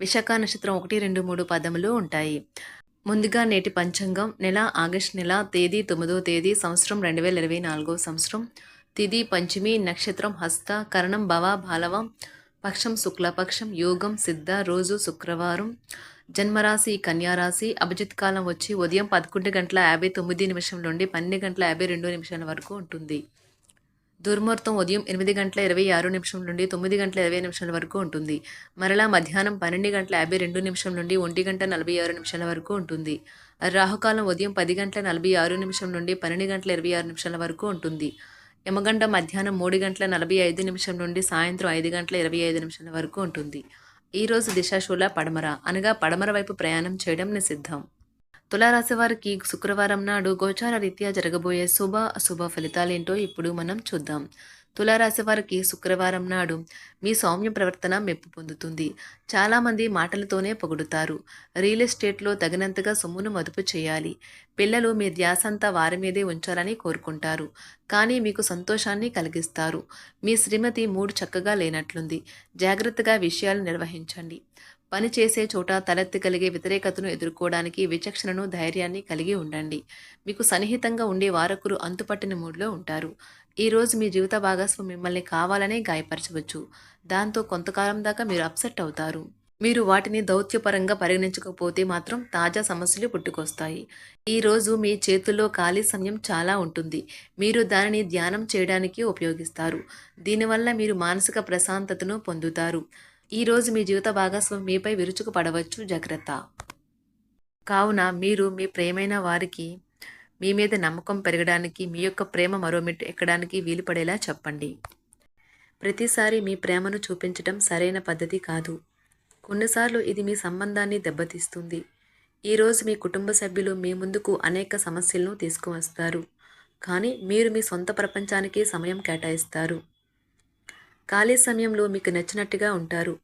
విశాఖ నక్షత్రం ఒకటి రెండు మూడు పదములు ఉంటాయి. ముందుగా నేటి పంచాంగం నెల ఆగస్ట్ నెల తేదీ తొమ్మిదో తేదీ సంవత్సరం రెండు వేల ఇరవై నాలుగో సంవత్సరం. తిది పంచమి నక్షత్రం హస్త కరణం భవ బాలవ పక్షం శుక్లపక్షం యోగం సిద్ధ రోజు శుక్రవారం. జన్మరాశి కన్యారాశి అభిజిత్ కాలం వచ్చి ఉదయం పదకొండు గంటల యాభై తొమ్మిది నిమిషం నుండి పన్నెండు గంటల యాభై రెండు నిమిషాల వరకు ఉంటుంది. దుర్ముహూర్తం ఉదయం ఎనిమిది గంటల ఇరవై ఆరు నిమిషం నుండి తొమ్మిది గంటల ఇరవై నిమిషాల వరకు ఉంటుంది. మరలా మధ్యాహ్నం పన్నెండు గంటల యాభై రెండు నిమిషం నుండి ఒంటి గంట నలభై ఆరు నిమిషాల వరకు ఉంటుంది. రాహుకాలం ఉదయం పది గంటల నలభై ఆరు నిమిషం నుండి పన్నెండు గంటల ఇరవై ఆరు నిమిషాల వరకు ఉంటుంది. యమగంట మధ్యాహ్నం మూడు గంటల నలభై ఐదు నిమిషం నుండి సాయంత్రం ఐదు గంటల ఇరవై ఐదు నిమిషాల వరకు ఉంటుంది. ఈరోజు దిశాశూల పడమర అనగా పడమర వైపు ప్రయాణం చేయడం నిషిద్ధం. తులారాశి వారికి శుక్రవారం నాడు గోచార రీత్యా జరగబోయే శుభ అశుభ ఫలితాలేంటో ఇప్పుడు మనం చూద్దాం. తులారాశి వారికి శుక్రవారం నాడు మీ సౌమ్య ప్రవర్తన మెప్పు పొందుతుంది. చాలామంది మాటలతోనే పొగుడుతారు. రియల్ ఎస్టేట్లో తగినంతగా సొమ్మును మదుపు చేయాలి. పిల్లలు మీ ధ్యాసంతా వారి మీదే ఉంచాలని కోరుకుంటారు. కానీ మీకు సంతోషాన్ని కలిగిస్తారు. మీ శ్రీమతి మూడు చక్కగా లేనట్లుంది. జాగ్రత్తగా విషయాలు నిర్వహించండి. పని చేసే చోట తలెత్తి కలిగే వ్యతిరేకతను ఎదుర్కోవడానికి విచక్షణను ధైర్యాన్ని కలిగి ఉండండి. మీకు సన్నిహితంగా ఉండే వారకులు అంతుపట్టిన మూడ్లో ఉంటారు. ఈరోజు మీ జీవిత భాగస్వామి మిమ్మల్ని కావాలనే గాయపరచవచ్చు. దాంతో కొంతకాలం దాకా మీరు అప్సెట్ అవుతారు. మీరు వాటిని దౌత్యపరంగా పరిగణించకపోతే మాత్రం తాజా సమస్యలు పుట్టుకొస్తాయి. ఈ రోజు మీ చేతుల్లో ఖాళీ సమయం చాలా ఉంటుంది. మీరు దానిని ధ్యానం చేయడానికి ఉపయోగిస్తారు. దీనివల్ల మీరు మానసిక ప్రశాంతతను పొందుతారు. ఈరోజు మీ జీవిత భాగస్వామి మీపై విరుచుకు పడవచ్చు జాగ్రత్త. కావున మీరు మీ ప్రేమైన వారికి మీ మీద నమ్మకం పెరగడానికి మీ యొక్క ప్రేమ మరో మెట్టు ఎక్కడానికి వీలు పడేలా చెప్పండి. ప్రతిసారి మీ ప్రేమను చూపించడం సరైన పద్ధతి కాదు. కొన్నిసార్లు ఇది మీ సంబంధాన్ని దెబ్బతీస్తుంది. ఈరోజు మీ కుటుంబ సభ్యులు మీ ముందుకు అనేక సమస్యలను తీసుకువస్తారు. కానీ మీరు మీ సొంత ప్రపంచానికి సమయం కేటాయిస్తారు. ఖాళీ సమయంలో మీకు నచ్చినట్టుగా ఉంటారు.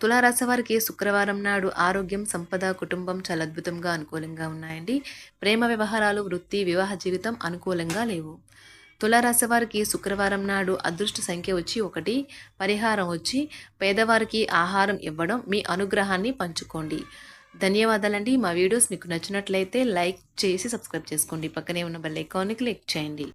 తులారాశి వారికి శుక్రవారం నాడు ఆరోగ్యం సంపద కుటుంబం చాలా అద్భుతంగా అనుకూలంగా ఉన్నాయండి. ప్రేమ వ్యవహారాలు వృత్తి వివాహ జీవితం అనుకూలంగా లేవు. తులారాశి వారికి శుక్రవారం నాడు అదృష్ట సంఖ్య వచ్చి ఒకటి పరిహారం వచ్చి పేదవారికి ఆహారం ఇవ్వడం మీ అనుగ్రహాన్ని పంచుకోండి. ధన్యవాదాలండి. మా వీడియోస్ మీకు నచ్చినట్లయితే లైక్ చేసి సబ్స్క్రైబ్ చేసుకోండి. పక్కనే ఉన్న బెల్ ఐకాన్ని క్లిక్ చేయండి.